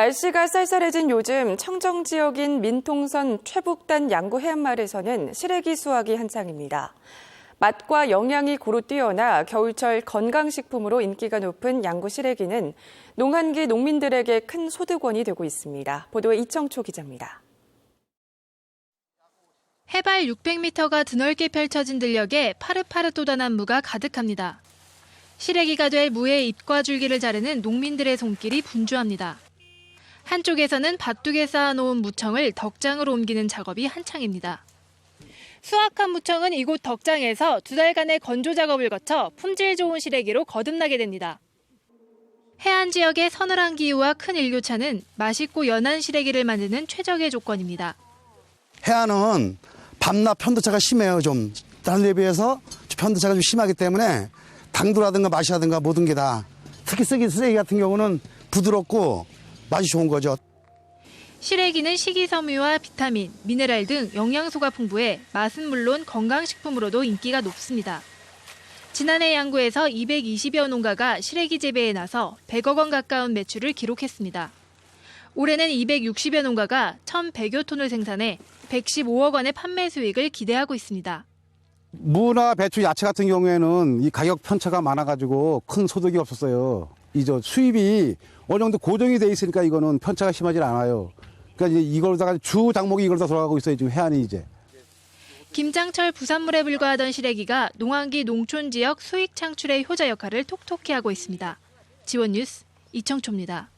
날씨가 쌀쌀해진 요즘 청정 지역인 민통선 최북단 양구 해안마을에서는 시래기 수확이 한창입니다. 맛과 영양이 고루 뛰어나 겨울철 건강식품으로 인기가 높은 양구 시래기는 농한기 농민들에게 큰 소득원이 되고 있습니다. 보도에 이청초 기자입니다. 해발 600m가 드넓게 펼쳐진 들녘에 파릇파릇 돋아난 무가 가득합니다. 시래기가 될 무의 잎과 줄기를 자르는 농민들의 손길이 분주합니다. 한쪽에서는 밭둑에 쌓아놓은 무청을 덕장으로 옮기는 작업이 한창입니다. 수확한 무청은 이곳 덕장에서 두 달간의 건조 작업을 거쳐 품질 좋은 시래기로 거듭나게 됩니다. 해안 지역의 서늘한 기후와 큰 일교차는 맛있고 연한 시래기를 만드는 최적의 조건입니다. 해안은 밤낮 편도차가 심해요 좀 다른 데 비해서 편도차가 좀 심하기 때문에 당도라든가 맛이라든가 모든 게 다 특히 쓰기 쓰레기 같은 경우는 부드럽고 맛이 좋은 거죠 시래기는 식이섬유와 비타민, 미네랄 등 영양소가 풍부해 맛은 물론 건강식품으로도 인기가 높습니다. 지난해 양구에서 220여 농가가 시래기 재배에 나서 100억 원 가까운 매출을 기록했습니다. 올해는 260여 농가가 1,100여 톤을 생산해 115억 원의 판매 수익을 기대하고 있습니다. 무나 배추, 야채 같은 경우에는 이 가격 편차가 많아가지고 큰 소득이 없었어요. 이 저 수입이 어느 정도 고정이 돼 있으니까 이거는 편차가 심하지 않아요. 그러니까 이제 이걸다가 주 장목이 이걸 다 돌아가고 있어요. 지금 해안이 이제. 김장철 부산물에 불과하던 시래기가 농한기 농촌 지역 수익 창출의 효자 역할을 톡톡히 하고 있습니다. 지원 뉴스 이청초입니다.